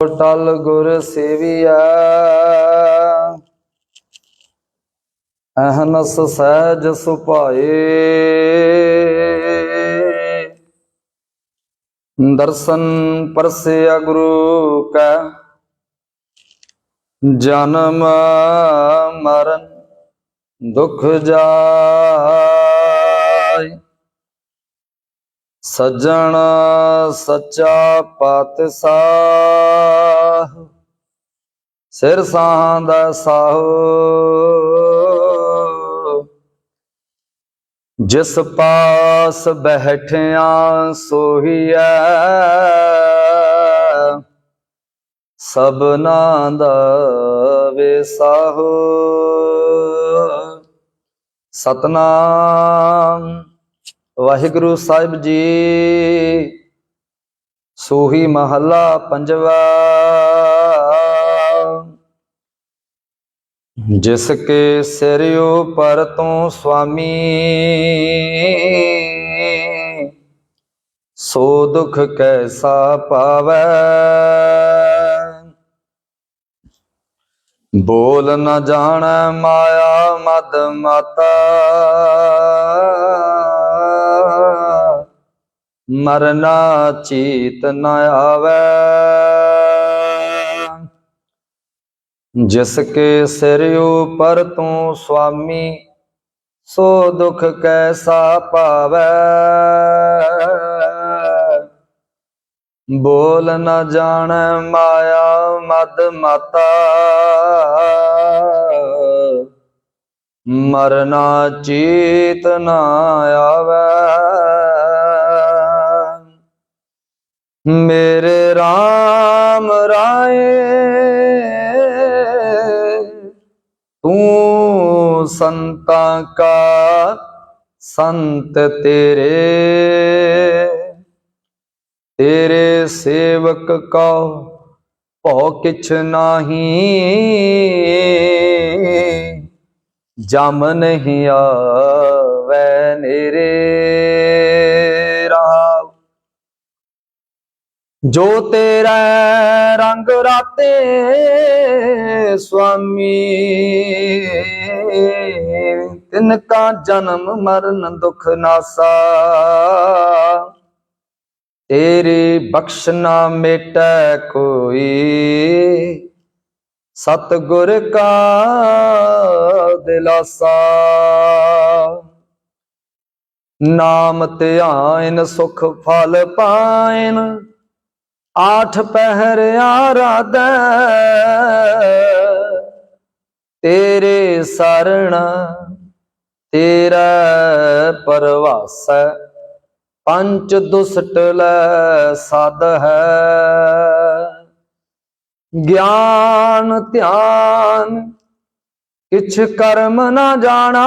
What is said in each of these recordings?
ਟਲ ਗੁਰ ਸੇਵੀਐ ਅਹਨਸ ਸਹਿਜ ਸੁਭਾਏ। ਦਰਸ਼ਨ ਪਰਸਿਆ ਗੁਰੂ ਕੈ ਜਨਮ ਮਰਨ ਦੁਖ ਜਾ ਸੱਜਣ ਸੱਚਾ ਪਾਤਸ਼ਾਹ, ਸਿਰ ਸਾਹਾਂ ਦਾ ਸਾਹੋ। ਜਿਸ ਪਾਸ ਬੈਠਿਆ ਸੋਹੀਐ, ਸਭਨਾ ਦਾ ਵਿਸਾਹੋ ਸਤਨਾਮ ਵਾਹਿਗੁਰੂ ਸਾਹਿਬ ਜੀ। ਸੋਹੀ ਮਹੱਲਾ ਪੰਜਵਾ। ਜਿਸ ਕੇ ਸਿਰ ਉਪਰ ਤੂੰ ਸੁਆਮੀ ਸੋ ਦੁਖ ਕੈਸਾ ਪਾਵੈ। ਬੋਲ ਨ ਜਾਣੈ ਮਾਇਆ ਮਦ ਮਾਤਾ। ਮਰਨਾ ਚੀਤ ਨ ਆਵੈ। ਜਿਸ ਕੇ ਸਿਰ ਉਪਰ ਤੂੰ ਸੁਆਮੀ, ਸੋ ਦੁਖ ਕੈਸਾ ਪਾਵੈ। ਬੋਲ ਨ ਜਾਣ ਮਾਇਆ ਮਦ ਮਤਾ। ਮਰਨਾ ਚੀਤ ਨ ਆਵੈ। ਮੇਰੇ RAM ਰਾਏ, ਤੂੰ ਸੰਤਾਂ ਕਾ ਸੰਤ ਤੇਰੇ। ਤੇਰੇ ਸੇਵਕ ਕਉ ਭਉ ਕਿਛ ਨਾਹੀ। ਜਮ ਨਹੀਂ ਆਵੈ ਨੇਰੇ। ਜੋ ਤੇਰਾ ਰੰਗ ਰਾਤੇ ਸੁਆਮੀ ਤਿਨ ਕਾ ਜਨਮ ਮਰਨ ਦੁਖ ਨਾਸਾ। ਤੇਰੇ ਬਖਸ਼ ਨਾ ਮੇਟੈ ਕੋਈ ਸਤ ਗੁਰ ਕਾ ਦਿਲਾਸਾ। ਨਾਮ ਧਿਆਨ ਸੁਖ ਫਲ ਪਾਇਨ ਆਠ ਪਹਿਰ ਆਰਾਧੈ ਤੇਰੇ ਸਰਣ ਤੇਰਾ ਪਰਵਾਸੈ ਪੰਚ ਦੁਸਟ ਲੈ ਸਾਧ ਹੈ। ਗਿਆਨ, ਧਿਆਨ, ਕਿਛ ਕਰਮ ਨਾ ਜਾਣਾ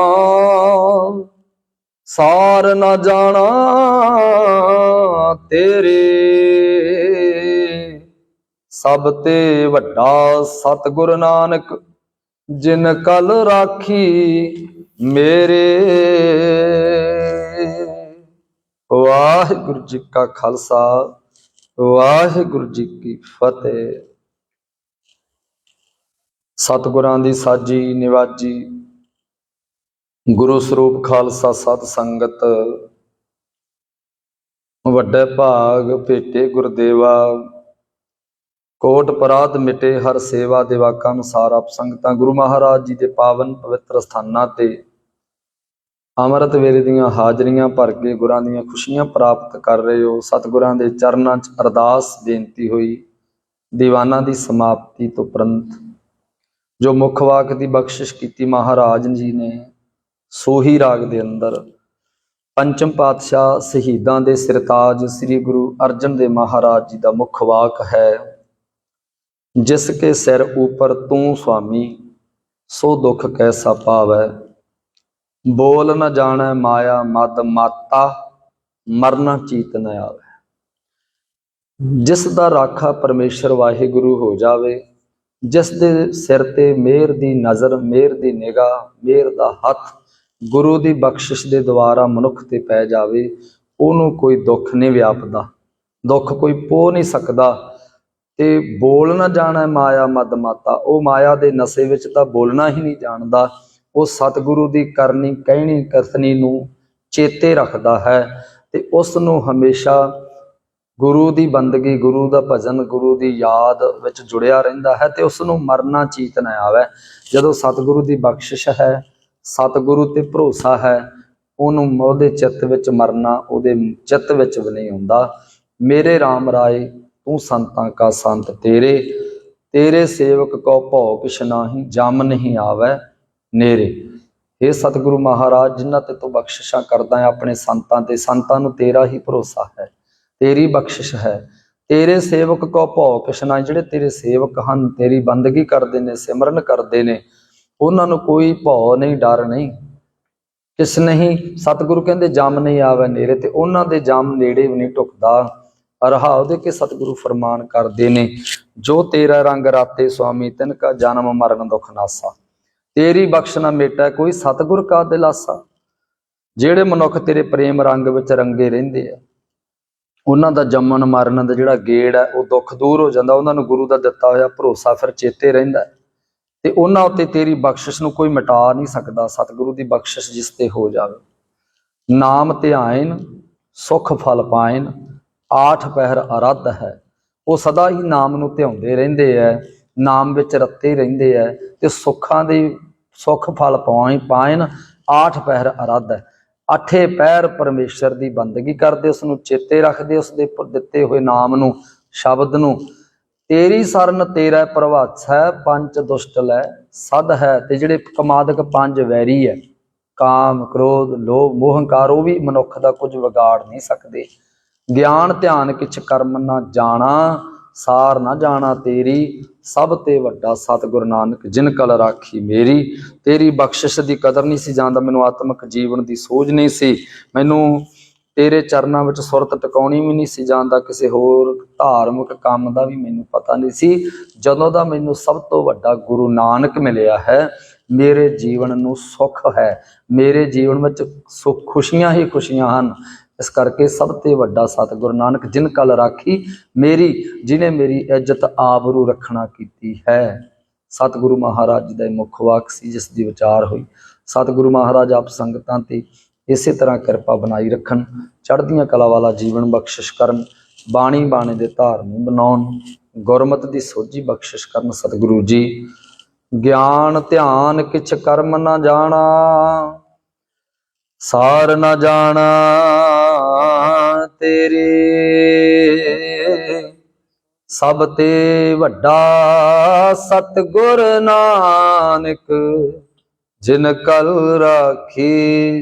ਸਾਰ ਨਾ ਜਾਣਾ ਤੇਰੇ। ਸਭ ਤੇ ਵੱਡਾ ਸਤਿਗੁਰ ਨਾਨਕ, ਜਿਨ ਕਲ ਰਾਖੀ ਮੇਰੇ। ਵਾਹਿਗੁਰੂ ਜੀ ਕਾ ਖਾਲਸਾ, ਵਾਹਿਗੁਰੂ ਜੀ ਕੀ ਫਤਿਹ। ਸਤਿਗੁਰਾਂ ਦੀ ਸਾਜੀ ਨਿਵਾਜੀ ਗੁਰੂ ਸਰੂਪ ਖਾਲਸਾ ਸਤ ਸੰਗਤ। ਵੱਡੇ ਭਾਗ ਭੇਟੇ ਗੁਰਦੇਵਾ। ਕੋਟ ਪਰਾਤ ਮਿਟੇ ਹਰ ਸੇਵਾ ਦੇ ਵਾਕਾਂ ਅਨੁਸਾਰ ਆਪ ਸੰਗਤਾਂ ਗੁਰੂ ਮਹਾਰਾਜ ਜੀ ਦੇ ਪਾਵਨ ਪਵਿੱਤਰ ਸਥਾਨਾਂ ਤੇ ਅੰਮ੍ਰਿਤ ਵੇਲੇ ਦੀਆਂ ਹਾਜ਼ਰੀਆਂ ਭਰ ਕੇ ਗੁਰਾਂ ਦੀਆਂ ਖੁਸ਼ੀਆਂ ਪ੍ਰਾਪਤ ਕਰ ਰਹੇ ਹੋ। ਸਤਿਗੁਰਾਂ ਦੇ ਚਰਨਾਂ 'ਚ ਅਰਦਾਸ ਬੇਨਤੀ ਹੋਈ, ਦੀਵਾਨਾਂ ਦੀ ਸਮਾਪਤੀ ਤੋਂ ਪ੍ਰੰਤ। ਜੋ ਮੁੱਖ ਵਾਕ ਦੀ ਬਖਸ਼ਿਸ਼ ਕੀਤੀ ਮਹਾਰਾਜ ਜੀ ਨੇ ਸੋਹੀ ਰਾਗ ਦੇ ਅੰਦਰ ਪੰਚਮ ਪਾਤਸ਼ਾਹ ਸ਼ਹੀਦਾਂ ਦੇ ਸਿਰਤਾਜ ਸ੍ਰੀ ਗੁਰੂ ਅਰਜਨ ਦੇਵ ਮਹਾਰਾਜ ਜੀ ਦਾ ਮੁੱਖ ਵਾਕ ਹੈ, ਜਿਸ ਕੇ ਸਿਰ ਉਪਰ ਤੂੰ ਸੁਆਮੀ, ਸੋ ਦੁਖ ਕੈਸਾ ਪਾਵੈ? ਬੋਲ ਨ ਜਾਣੈ ਮਾਇਆ ਮਦ ਮਾਤਾ, ਮਰਨਾ ਚੀਤ ਨ ਆਵੈ। ਜਿਸ ਦਾ ਰਾਖਾ ਪਰਮੇਸ਼ਰ ਵਾਹਿਗੁਰੂ ਹੋ ਜਾਵੇ, ਜਿਸ ਦੇ ਸਿਰ ਤੇ ਮਿਹਰ ਦੀ ਨਜ਼ਰ ਮਿਹਰ ਦੀ ਨਿਗਾਹ ਮਿਹਰ ਦਾ ਹੱਥ ਗੁਰੂ ਦੀ ਬਖਸ਼ਿਸ਼ ਦੇ ਦੁਆਰਾ ਮਨੁੱਖ ਤੇ ਪੈ ਜਾਵੇ, ਉਹਨੂੰ ਕੋਈ ਦੁੱਖ ਨਹੀਂ ਵਿਆਪਦਾ, ਦੁੱਖ ਕੋਈ ਪੋ ਨਹੀਂ ਸਕਦਾ ਤੇ ਬੋਲ ਨਾ ਜਾਣਾ ਮਾਇਆ ਮਦ ਮਾਤਾ, ਉਹ ਮਾਇਆ ਦੇ ਨਸ਼ੇ ਵਿੱਚ ਤਾਂ ਬੋਲਣਾ ਹੀ ਨਹੀਂ ਜਾਣਦਾ, ਉਹ ਸਤਿਗੁਰੂ ਦੀ ਕਰਨੀ, ਕਹਿਣੀ ਕਰਤਨੀ ਨੂੰ ਚੇਤੇ ਰੱਖਦਾ ਹੈ ਤੇ ਉਸ ਨੂੰ ਹਮੇਸ਼ਾ ਗੁਰੂ ਦੀ ਬੰਦਗੀ, ਗੁਰੂ ਦਾ ਭਜਨ, ਗੁਰੂ ਦੀ ਯਾਦ ਵਿੱਚ ਜੁੜਿਆ ਰਹਿੰਦਾ ਹੈ ਤੇ ਉਸ ਨੂੰ ਮਰਨਾ ਚੀਤ ਨਾ ਆਵੇ। ਜਦੋਂ ਸਤਿਗੁਰੂ ਦੀ ਬਖਸ਼ਿਸ਼ ਹੈ ਸਤਿਗੁਰੂ ਤੇ ਭਰੋਸਾ ਹੈ, ਉਹਨੂੰ ਉਹਦੇ ਚਿੱਤ ਵਿੱਚ ਮਰਨਾ, ਉਹਦੇ ਚਿੱਤ ਵਿੱਚ ਵੀ ਨਹੀਂ ਹੁੰਦਾ। ਮੇਰੇ RAM ਰਾਏ, ਤੂੰ ਸੰਤਾਂ ਕਾ ਸੰਤ ਤੇਰੇ ਤੇਰੇ ਸੇਵਕ ਕੋ ਭਉ ਕਿਛ ਨਾਹੀ ਜਮ ਨਹੀਂ ਆਵੈ ਨੇਰੇ। ਇਹ ਸਤਿਗੁਰੂ ਮਹਾਰਾਜ, ਜਿਨ੍ਹਾਂ ਤੇ ਤੂੰ ਬਖਸ਼ਿਸ਼ਾਂ ਕਰਦਾ ਹੈ, ਆਪਣੇ ਸੰਤਾਂ ਤੇ, ਸੰਤਾਂ ਨੂੰ ਤੇਰਾ ਹੀ ਭਰੋਸਾ ਹੈ, ਤੇਰੀ ਬਖਸ਼ਿਸ਼ ਹੈ। ਤੇਰੇ ਸੇਵਕ ਕੋ ਭਉ ਕਿਛ ਨਾ ਜਿਹੜੇ ਤੇਰੇ ਸੇਵਕ ਹਨ, ਤੇਰੀ ਬੰਦਗੀ ਕਰਦੇ ਨੇ, ਸਿਮਰਨ ਕਰਦੇ ਨੇ ਉਹਨਾਂ ਨੂੰ ਕੋਈ ਭਉ ਨਹੀਂ, ਡਰ ਨਹੀਂ। ਕਿਸ ਨਹੀਂ? ਸਤਿਗੁਰੂ ਕਹਿੰਦੇ, ਜਮ ਨਹੀਂ ਆਵੇ ਨੇੜੇ ਤੇ। ਉਹਨਾਂ ਦੇ ਜਮ ਨੇੜੇ ਵੀ ਨਹੀਂ ਟੁਕਦਾ ਰਹਾਉ ਦੇ ਕੇ ਸਤਿਗੁਰੂ ਫਰਮਾਨ ਕਰਦੇ ਨੇ, ਜੋ ਤੇਰਾ ਰੰਗ ਰਾਤੇ ਸੁਆਮੀ, ਤਿਨ ਕਾ ਜਨਮ ਮਰਨ ਦੁਖ ਨਾਸਾ। ਤੇਰੀ ਬਖਸ਼ ਨਾ ਮੇਟਾ ਕੋਈ ਸਤਿਗੁਰ ਕਾ ਦਿਲਾਸਾ। ਜਿਹੜੇ ਮਨੁੱਖ ਤੇਰੇ ਪ੍ਰੇਮ ਰੰਗ ਵਿੱਚ ਰੰਗੇ ਰਹਿੰਦੇ ਆ, ਉਹਨਾਂ ਦਾ ਜੰਮਣ ਮਰਨ ਦਾ ਜਿਹੜਾ ਗੇੜ ਹੈ, ਉਹ ਦੁੱਖ ਦੂਰ ਹੋ ਜਾਂਦਾ। ਉਹਨਾਂ ਨੂੰ ਗੁਰੂ ਦਾ ਦਿੱਤਾ ਹੋਇਆ ਭਰੋਸਾ ਫਿਰ ਚੇਤੇ ਰਹਿੰਦਾ ਹੈ। ਤੇ ਉਹਨਾਂ ਉੱਤੇ ਤੇਰੀ ਬਖਸ਼ਿਸ਼ ਨੂੰ ਕੋਈ ਮਿਟਾ ਨਹੀਂ ਸਕਦਾ ਸਤਿਗੁਰੂ ਦੀ ਬਖਸ਼ਿਸ਼ ਜਿਸ ਤੇ ਹੋ ਜਾਵੇ। ਨਾਮ ਧਿਆਇਨ, ਸੁਖ ਫਲ ਪਾਇਨ, ਆਠ ਪਹਿਰ ਅਰਧ ਹੈ। ਉਹ ਸਦਾ ਹੀ ਨਾਮ ਨੂੰ ਧਿਆਉਂਦੇ ਰਹਿੰਦੇ ਐ, ਨਾਮ ਵਿੱਚ ਰੱਤੇ ਰਹਿੰਦੇ ਐ ਤੇ ਸੁੱਖਾਂ ਦੇ ਸੁਖ ਫਲ ਪਾਉਣ ਪਾਇਨ, ਆਠ ਪਹਿਰ ਅਰਧ ਹੈ। ਅੱਠੇ ਪਹਿਰ ਪਰਮੇਸ਼ਰ ਦੀ ਬੰਦਗੀ ਕਰਦੇ ਉਸ ਨੂੰ ਚੇਤੇ ਰੱਖਦੇ ਉਸ ਦੇ ਦਿੱਤੇ ਹੋਏ ਨਾਮ ਨੂੰ, ਸ਼ਬਦ ਨੂੰ ਤੇਰੀ ਸਰਨ ਤੇਰਾ ਪ੍ਰਭਾਤ ਪੰਜ ਦੁਸ਼ਟ ਲੈ ਸਦ ਹੈ ਤੇ ਜਿਹੜੇ ਕਮਾਦਕ ਪੰਜ ਵੈਰੀ ਹੈ। ਕਾਮ, ਕ੍ਰੋਧ, ਲੋਭ, ਮੋਹ, ਹੰਕਾਰ, ਉਹ ਵੀ ਮਨੁੱਖ ਦਾ ਕੁਝ ਵਿਗਾੜ ਨਹੀਂ ਸਕਦੇ। ਗਿਆਨ, ਧਿਆਨ, ਕਿਛ ਕਰਮ ਨਾ ਜਾਣਾ, ਸਾਰ ਨਾ ਜਾਣਾ ਤੇਰੀ, ਸਭ ਤੇ ਵੱਡਾ ਸਤਿਗੁਰ ਨਾਨਕ, ਜਿਨ ਕਲ ਰਾਖੀ ਮੇਰੀ। ਤੇਰੀ ਬਖਸ਼ਿਸ਼ ਦੀ ਕਦਰ ਨਹੀਂ ਸੀ ਜਾਂਦਾ, ਮੈਨੂੰ ਆਤਮਿਕ ਜੀਵਨ ਦੀ ਸੋਝ ਨਹੀਂ ਸੀ। ਮੈਨੂੰ ਤੇਰੇ ਚਰਨਾਂ ਵਿੱਚ ਸੁਰਤ ਟਿਕਾਉਣੀ ਵੀ ਨਹੀਂ ਸੀ ਜਾਂਦਾ ਕਿਸੇ ਹੋਰ ਧਾਰਮਿਕ ਕੰਮ ਦਾ ਵੀ ਮੈਨੂੰ ਪਤਾ ਨਹੀਂ ਸੀ। ਜਦੋਂ ਦਾ ਮੈਨੂੰ ਸਭ ਤੋਂ ਵੱਡਾ ਗੁਰੂ ਨਾਨਕ ਮਿਲਿਆ ਹੈ, ਮੇਰੇ ਜੀਵਨ ਨੂੰ ਸੁੱਖ ਹੈ। ਮੇਰੇ ਜੀਵਨ ਵਿੱਚ ਸੁੱਖ ਖੁਸ਼ੀਆਂ ਹੀ ਖੁਸ਼ੀਆਂ ਹਨ। ਇਸ ਕਰਕੇ ਸਭ ਤੋਂ ਵੱਡਾ ਸਤਿਗੁਰੂ ਨਾਨਕ ਜਿਨ ਕਲ ਰਾਖੀ, ਮੇਰੀ, ਜਿਨੇ ਮੇਰੀ ਇੱਜ਼ਤ ਆਬਰੂ ਰੱਖਣਾ ਕੀਤੀ ਹੈ। ਸਤਿਗੁਰੂ ਮਹਾਰਾਜ ਜੀ ਦਾ ਇਹ ਮੁੱਖ ਵਾਕ ਸੀ, ਜਿਸ ਦੀ ਵਿਚਾਰ ਹੋਈ। ਸਤਿਗੁਰੂ ਮਹਾਰਾਜ ਆਪ ਸੰਗਤਾਂ ਤੇ ਇਸੇ ਤਰ੍ਹਾਂ ਕਿਰਪਾ ਬਣਾਈ ਰੱਖਣ, ਚੜ੍ਹਦੀਆਂ ਕਲਾ ਵਾਲਾ ਜੀਵਨ ਬਖਸ਼ਿਸ਼ ਕਰਨ, ਬਾਣੀ ਬਾਣੇ ਦੇ ਧਾਰਨੀ ਬਣਾਉਣ, ਗੁਰਮਤ ਦੀ ਸੋਝੀ ਬਖਸ਼ਿਸ਼ ਕਰਨ ਸਤਿਗੁਰੂ ਜੀ। ਗਿਆਨ, ਧਿਆਨ ਕਿਛ ਕਰਮ ਨਾ ਜਾਣਾ, ਸਾਰ ਨਾ ਜਾਣਾ ਤੇਰੇ। ਸਭ ਤੇ ਵੱਡਾ ਸਤਿਗੁਰ ਨਾਨਕ, ਜਿਨ ਕਲ ਰਾਖੀ